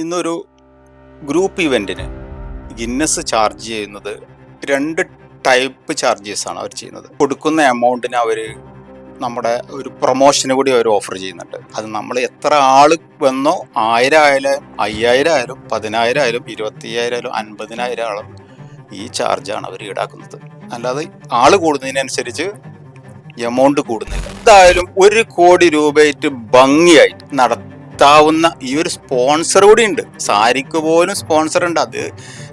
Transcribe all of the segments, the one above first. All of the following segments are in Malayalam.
ഇന്നൊരു ഗ്രൂപ്പ് ഇവന്റിന് ഗിന്നസ് ചാർജ് ചെയ്യുന്നത് രണ്ട് ടൈപ്പ് ചാർജസ് ആണ് അവർ ചെയ്യുന്നത്. കൊടുക്കുന്ന എമൗണ്ടിന് അവർ നമ്മുടെ ഒരു പ്രൊമോഷന് കൂടി അവർ ഓഫർ ചെയ്യുന്നുണ്ട്. അത് നമ്മൾ എത്ര ആൾ വന്നോ ആയിരം ആയാലും അയ്യായിരം ആയാലും പതിനായിരം ആയാലും ഇരുപത്തയ്യായിരം ആയാലും അൻപതിനായിരം ആളും ഈ ചാർജാണ് അവർ ഈടാക്കുന്നത്. അല്ലാതെ ആൾ കൂടുന്നതിനനുസരിച്ച് എമൗണ്ട് കൂടുന്നില്ല. എന്തായാലും ഒരു കോടി രൂപയായിട്ട് ഭംഗിയായിട്ട് നടത്താവുന്ന ഈ ഒരു സ്പോൺസർ കൂടി ഉണ്ട്. സാരിക്ക് പോലും സ്പോൺസർ ഉണ്ട്. അത്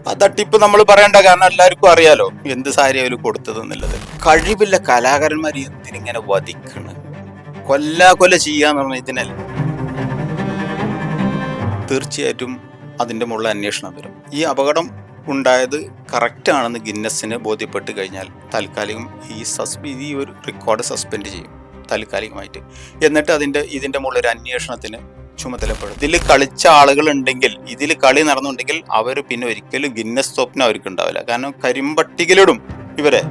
ആ തട്ടിപ്പ് നമ്മൾ പറയണ്ട. കാരണം എല്ലാവർക്കും അറിയാലോ എന്ത് സാരി അവർ കൊടുത്തത് എന്നുള്ളത് കഴിവില്ല കലാകാരന്മാർ എന്തിനിങ്ങനെ വധിക്കണ്? കൊല്ല കൊല ചെയ്യാന്ന് പറഞ്ഞ ഇതിനല്ല. തീർച്ചയായിട്ടും അതിന്റെ മുകളിൽ അന്വേഷണം വരും. ഈ അപകടം ഉണ്ടായത് കറക്റ്റ് ആണെന്ന് ഗിന്നസിന് ബോധ്യപ്പെട്ട് കഴിഞ്ഞാൽ താൽക്കാലികം ഈ സസ്പി ഈ ഒരു റെക്കോർഡ് സസ്പെൻഡ് ചെയ്യും. താൽക്കാലികമായിട്ട്. എന്നിട്ട് അതിന്റെ ഇതിന്റെ മുകളിൽ ഒരു അന്വേഷണത്തിന് ചുമതലപ്പെടും. ഇതിൽ കളിച്ച ആളുകൾ ഉണ്ടെങ്കിൽ ഇതിൽ കളി നടന്നുണ്ടെങ്കിൽ അവർ പിന്നെ ഒരിക്കലും ഗിന്നസ് സ്വപ്നം അവർക്ക് ഉണ്ടാവില്ല കാരണം കരിമ്പട്ടികലിടും ഇവരെ.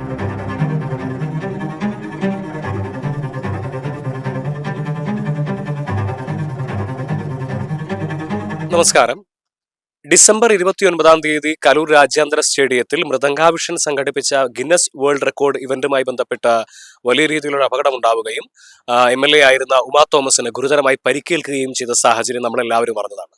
നമസ്കാരം. ഡിസംബർ ഇരുപത്തിയൊൻപതാം തീയതി കലൂർ രാജ്യാന്തര സ്റ്റേഡിയത്തിൽ മൃദംഗാവിഷൻ സംഘടിപ്പിച്ച ഗിന്നസ് വേൾഡ് റെക്കോർഡ് ഇവന്റുമായി ബന്ധപ്പെട്ട വലിയ രീതിയിലുള്ള അപകടം ഉണ്ടാവുകയും എം എൽ എ ആയിരുന്ന ഉമാ തോമസിന് ഗുരുതരമായി പരിക്കേൽക്കുകയും ചെയ്ത സാഹചര്യം നമ്മളെല്ലാവരും അറിഞ്ഞതാണ്.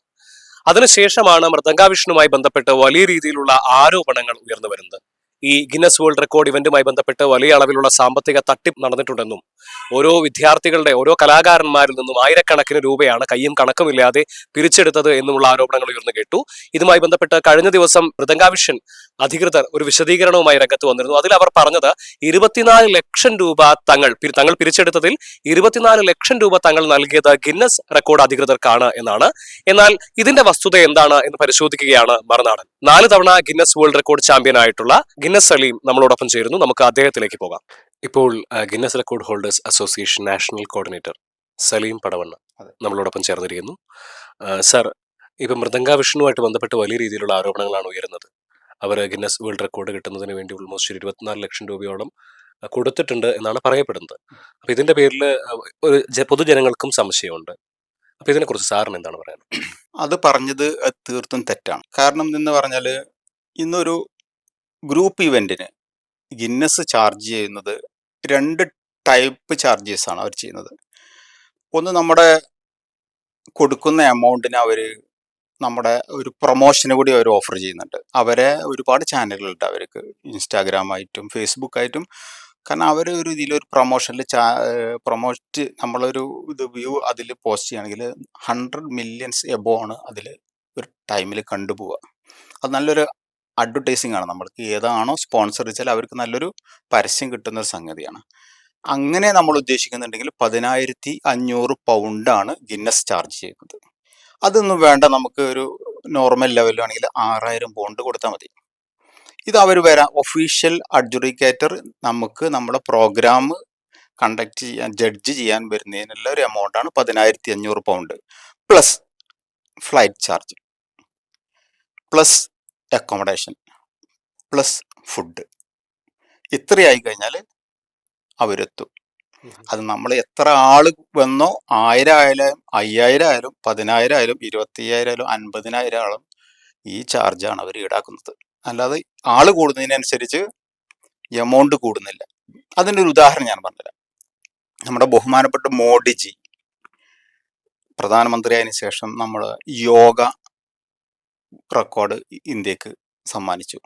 അതിനുശേഷമാണ് മൃദംഗാവിഷനുമായി ബന്ധപ്പെട്ട് വലിയ രീതിയിലുള്ള ആരോപണങ്ങൾ ഉയർന്നു വരുന്നത്. ഈ ഗിന്നസ് വേൾഡ് റെക്കോർഡ് ഇവന്റുമായി ബന്ധപ്പെട്ട് വലിയ അളവിലുള്ള സാമ്പത്തിക തട്ടിപ്പ് നടന്നിട്ടുണ്ടെന്നും ഓരോ വിദ്യാർത്ഥികളുടെ ഓരോ കലാകാരന്മാരിൽ നിന്നും ആയിരക്കണക്കിന് രൂപയാണ് കയ്യും കണക്കുമില്ലാതെ പിരിച്ചെടുത്തത് എന്നുമുള്ള ആരോപണങ്ങൾ ഉയർന്നു കേട്ടു. ഇതുമായി ബന്ധപ്പെട്ട് കഴിഞ്ഞ ദിവസം മൃദംഗാവിഷൻ അധികൃതർ ഒരു വിശദീകരണവുമായി രംഗത്ത് വന്നിരുന്നു. അതിൽ അവർ പറഞ്ഞത് ഇരുപത്തിനാല് ലക്ഷം രൂപ തങ്ങൾ തങ്ങൾ പിരിച്ചെടുത്തതിൽ ഇരുപത്തിനാല് ലക്ഷം രൂപ തങ്ങൾ നൽകിയത് ഗിന്നസ് റെക്കോർഡ് അധികൃതർക്കാണ് എന്നാണ്. എന്നാൽ ഇതിന്റെ വസ്തുത എന്താണ് എന്ന് പരിശോധിക്കുകയാണ് മറുനാടൻ. നാല് തവണ Guinness world record champion Guinness Saleem നമ്മളോടൊപ്പം ചേരുന്നു. നമുക്ക് അദ്ദേഹത്തിലേക്ക് പോകാം. ഇപ്പോൾ Guinness record holders association national coordinator Saleem Padavanna നമ്മളോടൊപ്പം ചേർന്നിരിക്കുന്നു. സർ ഇപ്പം മൃദംഗ വിഷ്ണുവായിട്ട് ബന്ധപ്പെട്ട് വലിയ രീതിയിലുള്ള ആരോപണങ്ങളാണ് ഉയരുന്നത്. അവർ ഗിന്നസ് വേൾഡ് റെക്കോർഡ് കിട്ടുന്നതിന് വേണ്ടി ഓൾമോസ്റ്റ് ഒരു ഇരുപത്തിനാല് ലക്ഷം രൂപയോളം കൊടുത്തിട്ടുണ്ട് എന്നാണ് പറയപ്പെടുന്നത്. അപ്പം ഇതിന്റെ പേരിൽ ഒരു പൊതുജനങ്ങൾക്കും സംശയമുണ്ട്. അപ്പം ഇതിനെക്കുറിച്ച് സാറിന് എന്താണ് പറയുന്നത് അത് പറഞ്ഞത് തീർത്തും തെറ്റാണ്. കാരണം എന്ന് പറഞ്ഞാൽ ഇന്നൊരു ഗ്രൂപ്പ് ഇവന്റിന് ഗിന്നസ് ചാർജ് ചെയ്യുന്നത് രണ്ട് ടൈപ്പ് ചാർജസ് ആണ് അവർ ചെയ്യുന്നത്. ഒന്ന് നമ്മുടെ കൊടുക്കുന്ന എമൗണ്ടിന് അവർ നമ്മുടെ ഒരു പ്രൊമോഷന് കൂടി അവർ ഓഫർ ചെയ്യുന്നുണ്ട്. അവരെ ഒരുപാട് ചാനലുകളുണ്ട് അവർക്ക്. ഇൻസ്റ്റാഗ്രാമായിട്ടും ഫേസ്ബുക്കായിട്ടും. കാരണം അവർ ഒരു ഇതിലൊരു പ്രൊമോഷനിൽ ചാ പ്രൊമോറ്റ് നമ്മളൊരു ഇത് വ്യൂ അതിൽ പോസ്റ്റ് ചെയ്യുകയാണെങ്കിൽ ഹൺഡ്രഡ് മില്യൺസ് എബോ ആണ് അതിൽ ഒരു ടൈമിൽ കണ്ടുപോവുക. അത് നല്ലൊരു അഡ്വർടൈസിങ് ആണ്. നമ്മൾക്ക് ഏതാണോ സ്പോൺസർ വെച്ചാൽ അവർക്ക് നല്ലൊരു പരസ്യം കിട്ടുന്ന ഒരു സംഗതിയാണ്. അങ്ങനെ നമ്മൾ ഉദ്ദേശിക്കുന്നുണ്ടെങ്കിൽ പതിനായിരത്തി അഞ്ഞൂറ് പൗണ്ടാണ് ഗിന്നസ് ചാർജ് ചെയ്യുന്നത്. അതൊന്നും വേണ്ട നമുക്ക് ഒരു നോർമൽ ലെവലിലാണെങ്കിൽ ആറായിരം പൗണ്ട് കൊടുത്താൽ മതി. ഇത് അവർ വരാം ഒഫീഷ്യൽ അഡ്ജുഡിക്കേറ്റർ നമുക്ക് നമ്മുടെ പ്രോഗ്രാം കണ്ടക്ട് ചെയ്യാൻ ജഡ്ജ് ചെയ്യാൻ വരുന്നതിനുള്ള ഒരു എമൗണ്ടാണ് പതിനായിരത്തി അഞ്ഞൂറ് pound plus flight charge plus accommodation plus food ഇത്രയായി കഴിഞ്ഞാൽ അവരെത്തും. അത് നമ്മൾ എത്ര ആൾ വന്നോ ആയിരം ആയാലും അയ്യായിരം ആയാലും പതിനായിരം ആയാലും ഇരുപത്തിയ്യായിരം ആയാലും അൻപതിനായിരം ആളും ഈ ചാർജാണ് അവർ ഈടാക്കുന്നത്. അല്ലാതെ ആൾ കൂടുന്നതിനനുസരിച്ച് എമൗണ്ട് കൂടുന്നില്ല. അതിന്റെ ഒരു ഉദാഹരണം ഞാൻ പറഞ്ഞുതരാം. നമ്മുടെ ബഹുമാനപ്പെട്ട മോഡിജി പ്രധാനമന്ത്രി പ്രധാനമന്ത്രിയായതിനു ശേഷം നമ്മൾ യോഗ റെക്കോർഡ് ഇന്ത്യയ്ക്ക് സമ്മാനിച്ചു.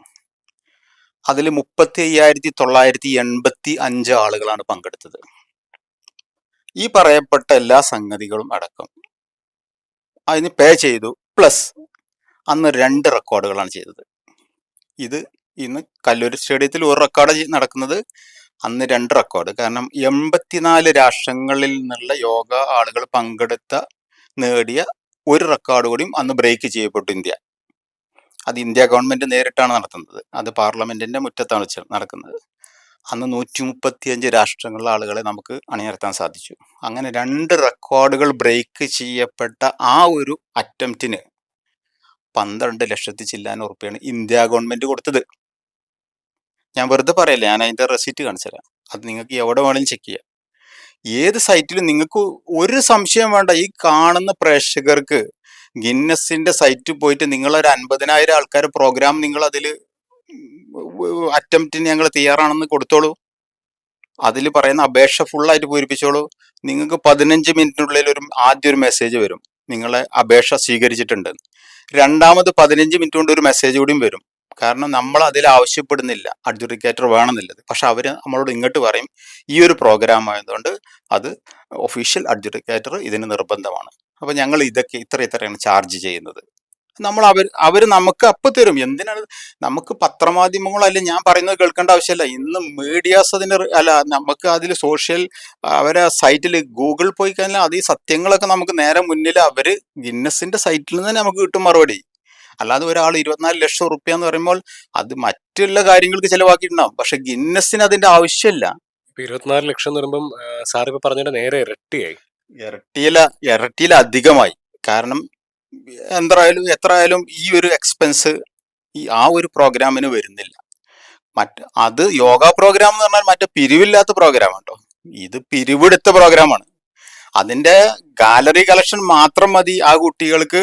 അതിൽ മുപ്പത്തി അയ്യായിരത്തി തൊള്ളായിരത്തി എൺപത്തി അഞ്ച് ആളുകളാണ് പങ്കെടുത്തത്. ഈ പറയപ്പെട്ട എല്ലാ സംഗതികളും അടക്കം അതിന് പേ ചെയ്തു. പ്ലസ് അന്ന് രണ്ട് റെക്കോർഡുകളാണ് ചെയ്തത്. ഇത് ഇന്ന് കല്ലൂർ സ്റ്റേഡിയത്തിൽ ഒരു റെക്കോർഡ് നടക്കുന്നത് അന്ന് രണ്ട് റെക്കോർഡ് കാരണം എൺപത്തിനാല് രാഷ്ട്രങ്ങളിൽ നിന്നുള്ള യോഗ ആളുകൾ പങ്കെടുത്ത നേടിയ ഒരു റെക്കോർഡ് കൂടിയും അന്ന് ബ്രേക്ക് ചെയ്യപ്പെട്ടു ഇന്ത്യ. അത് ഇന്ത്യ ഗവൺമെന്റ് നേരിട്ടാണ് നടത്തുന്നത്. അത് പാർലമെന്റിന്റെ മുറ്റത്താണ് വെച്ച് നടക്കുന്നത്. അന്ന് നൂറ്റി മുപ്പത്തിയഞ്ച് രാഷ്ട്രങ്ങളിലെ ആളുകളെ നമുക്ക് അണിനിരത്താൻ സാധിച്ചു. അങ്ങനെ രണ്ട് റെക്കോർഡുകൾ ബ്രേക്ക് ചെയ്യപ്പെട്ട ആ ഒരു അറ്റംപ്റ്റിന് പന്ത്രണ്ട് ലക്ഷത്തി ചില്ലാൻ ഉറപ്പിയാണ് ഇന്ത്യ ഗവൺമെന്റ് കൊടുത്തത്. ഞാൻ വെറുതെ പറയല്ലേ ഞാൻ അതിന്റെ റെസിറ്റ് കാണിച്ചു തരാം. അത് നിങ്ങൾക്ക് എവിടെ വേണമെങ്കിലും ചെക്ക് ചെയ്യാം. ഏത് സൈറ്റിലും നിങ്ങൾക്ക് ഒരു സംശയം വേണ്ട ഈ കാണുന്ന പ്രേക്ഷകർക്ക് ഗിന്നസിന്റെ സൈറ്റിൽ പോയിട്ട് നിങ്ങളൊരു അൻപതിനായിരം ആൾക്കാർ പ്രോഗ്രാം നിങ്ങൾ അതിൽ അറ്റംപ്റ്റിന് ഞങ്ങൾ തയ്യാറാണെന്ന് കൊടുത്തോളൂ. അതിൽ പറയുന്ന അപേക്ഷ ഫുള്ളായിട്ട് പൂരിപ്പിച്ചോളൂ. നിങ്ങൾക്ക് പതിനഞ്ച് മിനിറ്റിനുള്ളിൽ ഒരു ആദ്യ ഒരു മെസ്സേജ് വരും. നിങ്ങളെ അപേക്ഷ സ്വീകരിച്ചിട്ടുണ്ട്. രണ്ടാമത് പതിനഞ്ച് മിനിറ്റ് കൊണ്ട് ഒരു മെസ്സേജ് കൂടിയും വരും. കാരണം നമ്മൾ അതിൽ ആവശ്യപ്പെടുന്നില്ല. അഡ്ജുഡിക്കേറ്റർ വേണമെന്നില്ലത് പക്ഷെ അവർ നമ്മളോട് ഇങ്ങോട്ട് പറയും ഈ ഒരു പ്രോഗ്രാം ആയതുകൊണ്ട് അത് ഒഫീഷ്യൽ അഡ്ജുഡിക്കേറ്റർ ഇതിന് നിർബന്ധമാണ്. അപ്പോൾ ഞങ്ങൾ ഇതൊക്കെ ഇത്ര ഇത്രയാണ് ചാർജ് ചെയ്യുന്നത്. നമ്മൾ അവർ അവർ നമുക്ക് അപ്പ് തരും. എന്തിനാണ്? നമുക്ക് പത്രമാധ്യമങ്ങളല്ല ഞാൻ പറയുന്നത് കേൾക്കേണ്ട ആവശ്യമില്ല. ഇന്ന് മീഡിയാസ് അതിന് അല്ല നമുക്ക് അതിൽ സോഷ്യൽ അവരെ സൈറ്റിൽ ഗൂഗിൾ പോയി കഴിഞ്ഞാൽ അത് ഈ സത്യങ്ങളൊക്കെ നമുക്ക് നേരെ മുന്നിൽ അവർ ഗിന്നസിന്റെ സൈറ്റിൽ നിന്ന് നമുക്ക് കിട്ടും മറുപടി. അല്ലാതെ ഒരാൾ ഇരുപത്തിനാല് ലക്ഷം റുപ്യ എന്ന് പറയുമ്പോൾ അത് മറ്റുള്ള കാര്യങ്ങൾക്ക് ചിലവാക്കിയിട്ടുണ്ടാവും. പക്ഷെ ഗിന്നസിന് അതിന്റെ ആവശ്യമില്ല. ഇരുപത്തിനാല് ലക്ഷം എന്ന് പറയുമ്പം സാർ ഇപ്പൊ നേരെ ഇരട്ടിയായി. ഇരട്ടിയില ഇരട്ടിയിലധികമായി കാരണം എന്തായാലും എത്ര ആയാലും ഈ ഒരു എക്സ്പെൻസ് ഈ ആ ഒരു പ്രോഗ്രാമിന് വരുന്നില്ല. മറ്റ് അത് യോഗ പ്രോഗ്രാം എന്ന് പറഞ്ഞാൽ മറ്റേ പിരിവില്ലാത്ത പ്രോഗ്രാം കേട്ടോ ഇത് പിരിവെടുത്ത പ്രോഗ്രാമാണ് അതിന്റെ ഗാലറി കളക്ഷൻ മാത്രം മതി ആ കുട്ടികൾക്ക്.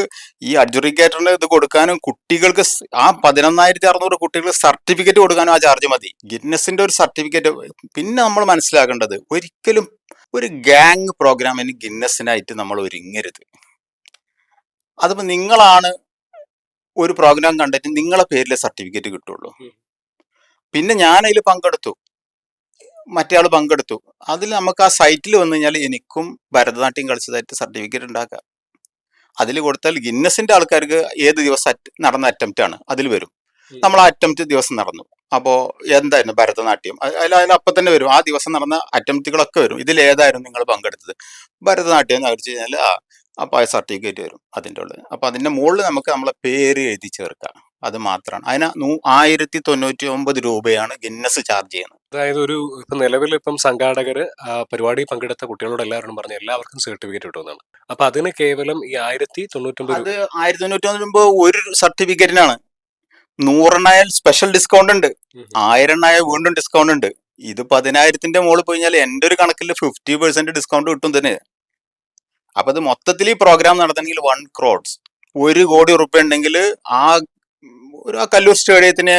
ഈ അഡ്ജുഡിക്കേറ്ററിന് ഇത് കൊടുക്കാനും കുട്ടികൾക്ക് ആ പതിനൊന്നായിരത്തി അറുന്നൂറ് കുട്ടികൾക്ക് സർട്ടിഫിക്കറ്റ് കൊടുക്കാനും ആ ചാർജ് മതി. ഗിന്നസിന്റെ ഒരു സർട്ടിഫിക്കറ്റ് പിന്നെ നമ്മൾ മനസ്സിലാക്കേണ്ടത് ഒരിക്കലും ഒരു ഗാങ് പ്രോഗ്രാമിന് ഗിന്നസിനായിട്ട് നമ്മൾ ഒരുങ്ങരുത്. അതിപ്പോ നിങ്ങളാണ് ഒരു പ്രോഗ്രാം കണ്ടിട്ട് നിങ്ങളെ പേരിലെ സർട്ടിഫിക്കറ്റ് കിട്ടുള്ളൂ. പിന്നെ ഞാൻ അതിൽ പങ്കെടുത്തു. മറ്റേ ആൾ പങ്കെടുത്തു. അതിൽ നമുക്ക് ആ സൈറ്റിൽ വന്നു കഴിഞ്ഞാൽ എനിക്കും ഭരതനാട്യം കളിച്ചതായിട്ട് സർട്ടിഫിക്കറ്റ് ഉണ്ടാക്കാം. അതിൽ കൊടുത്താൽ ഗിന്നസിന്റെ ആൾക്കാർക്ക് ഏത് ദിവസം നടന്ന അറ്റംപ്റ്റ് ആണ്. അതിൽ വരും. നമ്മൾ ആ അറ്റംപ്റ്റ് ദിവസം നടന്നു. അപ്പോൾ എന്തായിരുന്നു ഭരതനാട്യം? അതിൽ അതിൽ അപ്പം തന്നെ വരും. ആ ദിവസം നടന്ന അറ്റംപ്റ്റുകളൊക്കെ വരും. ഇതിൽ ഏതായിരുന്നു നിങ്ങൾ പങ്കെടുത്തത്? ഭരതനാട്യം എന്ന് അടിച്ചു കഴിഞ്ഞാൽ ആ അപ്പോൾ ആ സർട്ടിഫിക്കറ്റ് വരും അതിന്റെ ഉള്ളിൽ. അപ്പോൾ അതിന്റെ മുകളിൽ നമുക്ക് നമ്മളെ പേര് എഴുതി ചേർക്കാം. അത് മാത്രമാണ്. അതിന് നൂ- ആയിരത്തി തൊണ്ണൂറ്റി ഒമ്പത് രൂപയാണ് ഗിന്നസ് ചാർജ് ചെയ്യുന്നത്. അതായത് ഒരു ഇപ്പൊ നിലവിൽ ഇപ്പം സംഘാടകര് പരിപാടി പങ്കെടുത്ത കുട്ടികളോട് എല്ലാവരും പറഞ്ഞു എല്ലാവർക്കും സർട്ടിഫിക്കറ്റ് കിട്ടുമെന്നാണ്. അപ്പൊ അതിന് കേവലം ഈ ആയിരത്തി തൊണ്ണൂറ്റൊമ്പത് അത് ആയിരത്തി തൊണ്ണൂറ്റി ഒമ്പത് ഒരു സർട്ടിഫിക്കറ്റിനാണ് നൂറെണ്ണായാൽ സ്പെഷ്യൽ ഡിസ്കൗണ്ട് ഉണ്ട്. ആയിരം എണ്ണായാൽ വീണ്ടും ഡിസ്കൗണ്ട് ഉണ്ട്. ഇത് പതിനായിരത്തിന്റെ മുകളിൽ പോയി കഴിഞ്ഞാൽ എന്റെ ഒരു കണക്കിൽ ഫിഫ്റ്റി പെർസെന്റ് ഡിസ്കൗണ്ട് കിട്ടും തന്നെ. അപ്പൊ അത് മൊത്തത്തിൽ ഈ പ്രോഗ്രാം നടത്തണമെങ്കിൽ വൺ ക്രോഡ്സ് ഒരു കോടി റുപ്യ ഉണ്ടെങ്കിൽ ആ ഒരു ആ കല്ലൂർ സ്റ്റേഡിയത്തിന്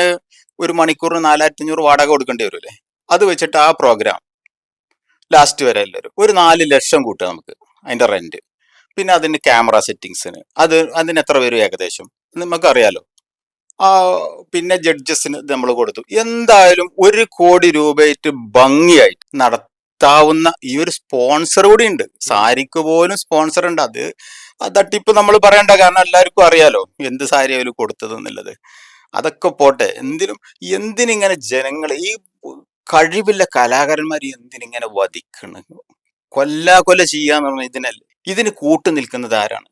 ഒരു മണിക്കൂറിന് നാലായിരത്തി അഞ്ഞൂറ് വാടക കൊടുക്കേണ്ടി വരില്ലേ? അത് വെച്ചിട്ട് ആ പ്രോഗ്രാം ലാസ്റ്റ് വരെ എല്ലാവരും ഒരു നാല് ലക്ഷം കൂട്ടുക നമുക്ക് അതിന്റെ റെന്റ് പിന്നെ അതിന്റെ ക്യാമറ സെറ്റിങ്സിന് അത് അതിന് എത്ര വരും ഏകദേശം? നമുക്കറിയാലോ ആ പിന്നെ ജഡ്ജസിന് നമ്മൾ കൊടുത്തു. എന്തായാലും ഒരു കോടി രൂപയായിട്ട് ഭംഗിയായി നടത്താവുന്ന ഈ ഒരു സ്പോൺസർ കൂടി ഉണ്ട്. സാരിക്ക് പോലും സ്പോൺസർ ഉണ്ട്. അത് തട്ടിപ്പ് നമ്മൾ പറയണ്ട. കാരണം എല്ലാവർക്കും അറിയാലോ എന്ത് സാരി അവർ കൊടുത്തത് എന്നുള്ളത്. അതൊക്കെ പോട്ടെ. എന്തിനും എന്തിനിങ്ങനെ ജനങ്ങളെ ഈ കഴിവില്ല കലാകാരന്മാർ എന്തിനിങ്ങനെ വധിക്കണ? കൊല്ലാ കൊല ചെയ്യാന്ന് പറഞ്ഞാൽ ഇതിനല്ലേ? ഇതിന് കൂട്ടു നിൽക്കുന്നത് ആരാണ്?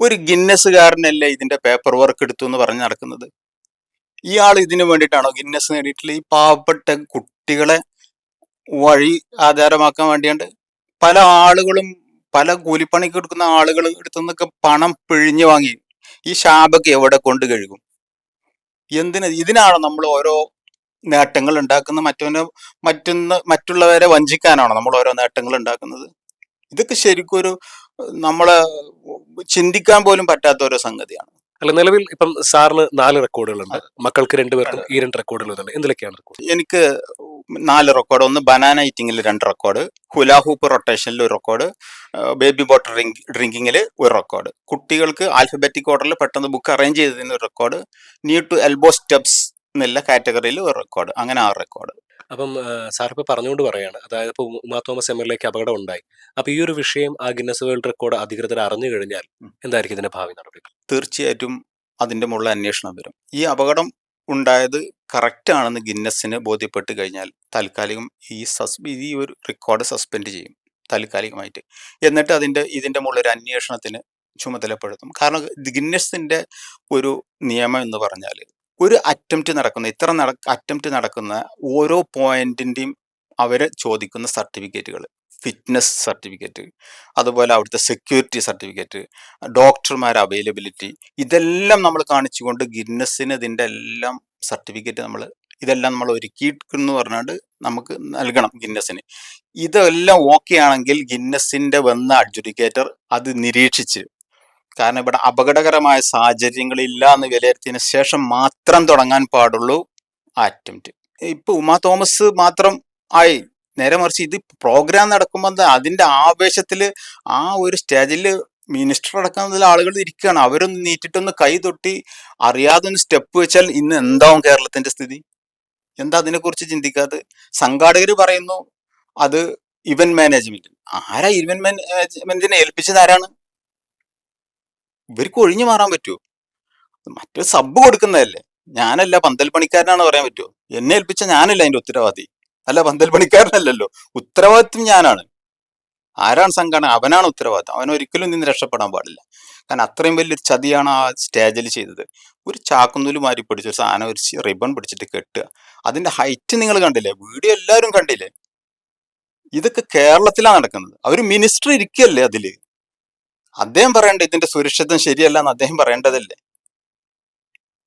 ഒരു ഗിന്നസുകാരനല്ലേ ഇതിന്റെ പേപ്പർ വർക്ക് എടുത്തു എന്ന് പറഞ്ഞ് നടക്കുന്നത്? ഇയാൾ ഇതിനു വേണ്ടിയിട്ടാണോ ഗിന്നസ് നേടിയിട്ടുള്ള ഈ പാവപ്പെട്ട കുട്ടികളെ വഴി ആധാരമാക്കാൻ വേണ്ടിയാണ്ട് പല ആളുകളും പല കൂലിപ്പണിക്ക് കൊടുക്കുന്ന ആളുകൾ എടുത്തു നിന്നൊക്കെ പണം പിഴിഞ്ഞു വാങ്ങി ഈ ശാപൊക്കെ എവിടെ കൊണ്ട് കഴുകും? എന്തിന് ഇതിനാണോ നമ്മൾ ഓരോ നേട്ടങ്ങൾ ഉണ്ടാക്കുന്ന മറ്റവനെ മറ്റൊന്ന് മറ്റുള്ളവരെ വഞ്ചിക്കാനാണോ നമ്മൾ ഓരോ നേട്ടങ്ങൾ ഉണ്ടാക്കുന്നത്? ഇതൊക്കെ ശരിക്കും ഒരു നമ്മളെ ചിന്തിക്കാൻ പോലും പറ്റാത്ത ഒരു സംഗതിയാണ്. അല്ല നിലവിൽ ഇപ്പം സാറിന് നാല് റെക്കോർഡുകളുണ്ട്. മക്കൾക്ക് രണ്ടുപേർക്കും ഈ രണ്ട് റെക്കോർഡുകൾ എന്തൊക്കെയാണ് എന്തിലൊക്കെയാണ് റെക്കോർഡ്? എനിക്ക് നാല് റെക്കോർഡ്. ഒന്ന് ബനാന ഈറ്റിംഗിൽ രണ്ട് റെക്കോർഡ്. ഹുലാഹൂപ്പ് റൊട്ടേഷനിൽ ഒരു റെക്കോർഡ്. ബേബി ബോട്ടർ ഡ്രിങ്ക് ഡ്രിങ്കിങ്ങിൽ ഒരു റെക്കോർഡ്. കുട്ടികൾക്ക് ആൽഫബറ്റിക് ഓർഡറിൽ പെട്ടെന്ന് ബുക്ക് അറേഞ്ച് ചെയ്തതിന് ഒരു റെക്കോർഡ്. നീ ടു എൽബോ സ്റ്റെപ്സ് എന്നുള്ള കാറ്റഗറിയിൽ ഒരു റെക്കോർഡ്. അങ്ങനെ ആറ് റെക്കോർഡ്. അപ്പം സാറിപ്പോൾ പറഞ്ഞുകൊണ്ട് പറയാണ്. അതായത് ഇപ്പോൾ ഉമാ തോമസ് എം എൽ എക്ക് അപകടം ഉണ്ടായി. അപ്പോൾ ഈ ഒരു വിഷയം ആ ഗിന്നസ് വേൾഡ് റെക്കോർഡ് അധികൃതർ അറിഞ്ഞു കഴിഞ്ഞാൽ എന്തായിരിക്കും ഇതിന്റെ ഭാവി നടപടി? തീർച്ചയായിട്ടും അതിന്റെ മുകളിൽ അന്വേഷണം വരും. ഈ അപകടം ഉണ്ടായത് കറക്റ്റ് ആണെന്ന് ഗിന്നസിന് ബോധ്യപ്പെട്ട് കഴിഞ്ഞാൽ താൽക്കാലികം ഈ സസ് ഈ ഒരു റെക്കോർഡ് സസ്പെൻഡ് ചെയ്യും. താൽക്കാലികമായിട്ട്. എന്നിട്ട് അതിന്റെ ഇതിന്റെ മുകളിൽ ഒരു അന്വേഷണത്തിന് ചുമതലപ്പെടുത്തും. കാരണം ഗിന്നസിന്റെ ഒരു നിയമം എന്ന് പറഞ്ഞാൽ ഒരു അറ്റംപ്റ്റ് നടക്കുന്ന ഇത്ര നട അറ്റംപ്റ്റ് നടക്കുന്ന ഓരോ പോയിന്റിന്റെയും അവർ ചോദിക്കുന്ന സർട്ടിഫിക്കറ്റുകൾ ഫിറ്റ്നസ് സർട്ടിഫിക്കറ്റ് അതുപോലെ അവിടുത്തെ സെക്യൂരിറ്റി സർട്ടിഫിക്കറ്റ് ഡോക്ടർമാർ അവൈലബിലിറ്റി ഇതെല്ലാം നമ്മൾ കാണിച്ചുകൊണ്ട് ഗിന്നസിന് ഇതിന്റെ എല്ലാം സർട്ടിഫിക്കറ്റ് നമ്മൾ ഇതെല്ലാം നമ്മൾ ഒരുക്കിയിട്ടെന്ന് പറഞ്ഞാണ്ട് നമുക്ക് നൽകണം ഗിന്നസിന് ഇതെല്ലാം ഓക്കെ ആണെങ്കിൽ ഗിന്നസിന്റെ വന്ന അഡ്ജുഡിക്കേറ്റർ അത് നിരീക്ഷിച്ച് കാരണം ഇവിടെ അപകടകരമായ സാഹചര്യങ്ങളില്ല എന്ന് വിലയിരുത്തിയതിന് ശേഷം മാത്രം തുടങ്ങാൻ പാടുള്ളൂ അറ്റംപ്റ്റ് ഇപ്പൊ ഉമാ തോമസ് മാത്രം ആയി. നേരെ മറിച്ച് ഇത് പ്രോഗ്രാം നടക്കുമ്പോൾ അതിന്റെ ആവേശത്തിൽ ആ ഒരു സ്റ്റേജിൽ മിനിസ്റ്റർ അടക്കം മുതൽ ആളുകൾ ഇരിക്കുകയാണ്. അവരൊന്ന് നീറ്റിട്ടൊന്ന് കൈ തൊട്ടി അറിയാതെ ഒന്ന് സ്റ്റെപ്പ് വെച്ചാൽ ഇന്ന് എന്താവും കേരളത്തിന്റെ സ്ഥിതി? എന്താ അതിനെക്കുറിച്ച് ചിന്തിക്കാതെ സംഘാടകർ പറയുന്നു അത് ഇവന്റ് മാനേജ്മെന്റ് ആരാ ഇവന്റ് മാനേജ്മെന്റിനെ ഏൽപ്പിച്ചത്? ആരാണ്? ഇവർക്ക് ഒഴിഞ്ഞു മാറാൻ പറ്റുമോ മറ്റൊരു സബ് കൊടുക്കുന്നതല്ലേ? ഞാനല്ല പന്തൽ പണിക്കാരനാണ് പറയാൻ പറ്റുമോ എന്നെ ഏൽപ്പിച്ച ഞാനല്ല അതിന്റെ ഉത്തരവാദി. അല്ല പന്തൽ പണിക്കാരനല്ലല്ലോ ഉത്തരവാദിത്വം ഞാനാണ്. ആരാണ് സംഘടന? അവനാണ് ഉത്തരവാദിത്തം അവൻ ഒരിക്കലും നിന്ന് രക്ഷപ്പെടാൻ പാടില്ല. കാരണം അത്രയും വലിയൊരു ചതിയാണ് ആ സ്റ്റേജിൽ ചെയ്തത്. ഒരു ചാക്കുന്നൂൽ മാറി പിടിച്ച് ഒരു സാധനം ഒരു റിബൺ പിടിച്ചിട്ട് കെട്ടുക. അതിന്റെ ഹൈറ്റ് നിങ്ങൾ കണ്ടില്ലേ? വീഡിയോ എല്ലാവരും കണ്ടില്ലേ? ഇതൊക്കെ കേരളത്തിലാണ് നടക്കുന്നത്. അവർ മിനിസ്റ്റർ ഇരിക്കല്ലേ അതിൽ? അദ്ദേഹം പറയേണ്ട ഇതിന്റെ സുരക്ഷിതം ശരിയല്ല എന്ന് അദ്ദേഹം പറയേണ്ടതല്ലേ?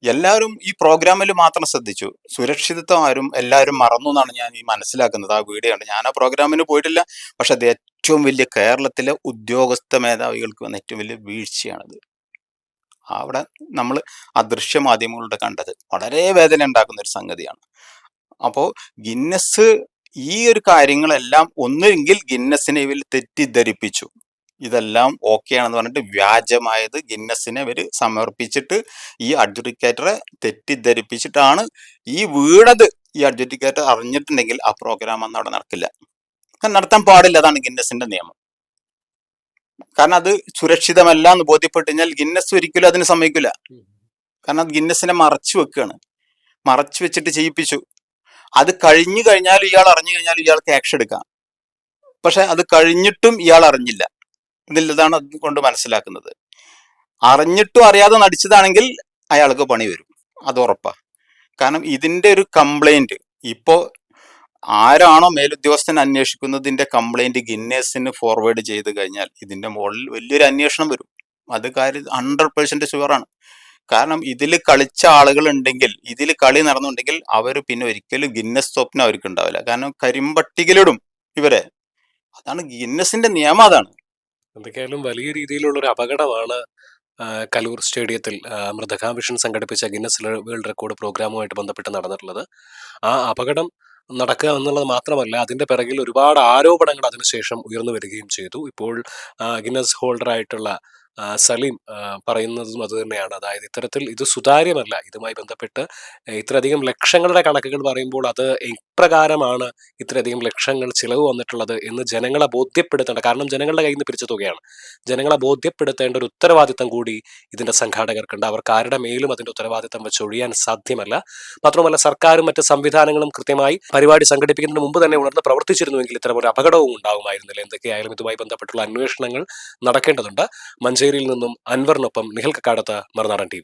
എല്ലാവരും ഈ പ്രോഗ്രാമിൽ മാത്രം ശ്രദ്ധിച്ചു. സുരക്ഷിതത്വം ആരും എല്ലാവരും മറന്നു എന്നാണ് ഞാൻ ഈ മനസ്സിലാക്കുന്നത്. ആ വീഡിയോ ഉണ്ട് ഞാൻ ആ പ്രോഗ്രാമിന് പോയിട്ടില്ല. പക്ഷെ അത് ഏറ്റവും വലിയ കേരളത്തിലെ ഉദ്യോഗസ്ഥ മേധാവികൾക്ക് വന്ന ഏറ്റവും വലിയ വീഴ്ചയാണത്. അവിടെ നമ്മൾ അദൃശ്യ മാധ്യമങ്ങളുടെ കണ്ടത് വളരെ വേദന ഉണ്ടാക്കുന്ന ഒരു സംഗതിയാണ്. അപ്പോൾ ഗിന്നസ് ഈ ഒരു കാര്യങ്ങളെല്ലാം ഒന്നുകിൽ ഗിന്നസിനെ ഇവർ തെറ്റിദ്ധരിപ്പിച്ചു. ഇതെല്ലാം ആണെന്ന് പറഞ്ഞിട്ട് വ്യാജമായത് ഗിന്നസിനെ ഇവർ സമർപ്പിച്ചിട്ട് ഈ അഡ്ജുഡിക്കേറ്ററെ തെറ്റിദ്ധരിപ്പിച്ചിട്ടാണ് ഈ വീണത്. ഈ അഡ്ജുഡിക്കേറ്റർ അറിഞ്ഞിട്ടുണ്ടെങ്കിൽ ആ പ്രോഗ്രാം അന്ന് അവിടെ നടക്കില്ല. നടത്താൻ പാടില്ല അതാണ് ഗിന്നസിന്റെ നിയമം. കാരണം അത് സുരക്ഷിതമല്ല എന്ന് ബോധ്യപ്പെട്ടു കഴിഞ്ഞാൽ ഗിന്നസ് ഒരിക്കലും അതിന് സമ്മതിക്കില്ല. കാരണം അത് ഗിന്നസിനെ മറച്ചു വെക്കുകയാണ് മറച്ചു വെച്ചിട്ട് ചെയ്യിപ്പിച്ചു. അത് കഴിഞ്ഞു കഴിഞ്ഞാൽ ഇയാൾ അറിഞ്ഞു കഴിഞ്ഞാൽ ഇയാൾക്ക് ആക്ഷൻ എടുക്കാം. പക്ഷെ അത് കഴിഞ്ഞിട്ടും ഇയാൾ അറിഞ്ഞില്ല. അത് കൊണ്ട് മനസ്സിലാക്കുന്നത്. അറിഞ്ഞിട്ടും അറിയാതെ നടിച്ചതാണെങ്കിൽ അയാൾക്ക് പണി വരും. അത് ഉറപ്പാ. കാരണം ഇതിന്റെ ഒരു കംപ്ലൈന്റ് ഇപ്പോ ആരാണോ മേലുദ്യോഗസ്ഥൻ അന്വേഷിക്കുന്നതിന്റെ കംപ്ലൈന്റ് ഗിന്നേഴ്സിന് ഫോർവേഡ് ചെയ്ത് കഴിഞ്ഞാൽ ഇതിന്റെ മുകളിൽ വലിയൊരു അന്വേഷണം വരും. അത് കാര്യം ഹൺഡ്രഡ് പെർസെന്റ് ഷുവറാണ് കാരണം ഇതിൽ കളിച്ച ആളുകൾ ഉണ്ടെങ്കിൽ ഇതിൽ കളി നടന്നുണ്ടെങ്കിൽ അവർ പിന്നെ ഒരിക്കലും ഗിന്നസ് സ്വപ്നം അവർക്ക് ഉണ്ടാവില്ല കാരണം കരിമ്പട്ടികയിലിടും ഇവരെ. അതാണ് ഗിന്നസിന്റെ നിയമം അതാണ്. എന്തൊക്കെയായാലും വലിയ രീതിയിലുള്ള ഒരു അപകടമാണ് കലൂർ സ്റ്റേഡിയത്തിൽ മൃതകാംബിഷൻ മൃതകാ സംഘടിപ്പിച്ച ഗിന്നസ് വേൾഡ് റെക്കോർഡ് പ്രോഗ്രാമുമായിട്ട് ബന്ധപ്പെട്ട് നടന്നിട്ടുള്ളത്. ആ അപകടം നടക്കുക എന്നുള്ളത് മാത്രമല്ല അതിന്റെ പിറകിൽ ഒരുപാട് ആരോപണങ്ങൾ അതിനുശേഷം ഉയർന്നു വരികയും ചെയ്തു. ഇപ്പോൾ ഗിന്നസ് ഹോൾഡറായിട്ടുള്ള സലീം പറയുന്നതും അത് തന്നെയാണ്. അതായത് ഇത്തരത്തിൽ ഇത് സുതാര്യമല്ല. ഇതുമായി ബന്ധപ്പെട്ട് ഇത്രയധികം ലക്ഷങ്ങളുടെ കണക്കുകൾ പറയുമ്പോൾ അത് ഇപ്രകാരമാണ് ഇത്രയധികം ലക്ഷങ്ങൾ ചിലവ് വന്നിട്ടുള്ളത് എന്ന് ജനങ്ങളെ ബോധ്യപ്പെടുത്തേണ്ട കാരണം ജനങ്ങളുടെ കയ്യിൽ നിന്ന് പിരിച്ച തുകയാണ്. ജനങ്ങളെ ബോധ്യപ്പെടുത്തേണ്ട ഒരു ഉത്തരവാദിത്തം കൂടി ഇതിന്റെ സംഘാടകർക്കുണ്ട്. അവർക്ക് ആരുടെ മേലും അതിന്റെ ഉത്തരവാദിത്തം വെച്ച് ഒഴിയാൻ സാധ്യമല്ല. മാത്രമല്ല സർക്കാരും മറ്റ് സംവിധാനങ്ങളും കൃത്യമായി പരിപാടി സംഘടിപ്പിക്കുന്നതിന് മുമ്പ് തന്നെ ഉണർന്ന് പ്രവർത്തിച്ചിരുന്നുവെങ്കിൽ ഇത്തരം ഒരു അപകടവും ഉണ്ടാവുമായിരുന്നില്ല എന്തൊക്കെയായാലും ഇതുമായി ബന്ധപ്പെട്ടുള്ള അന്വേഷണങ്ങൾ നടക്കേണ്ടതുണ്ട്. മഞ്ചേരിയിൽ നിന്നും അൻവറിനൊപ്പം നിഹൽ കക്കാടത്ത് മറുനാടൻ ടി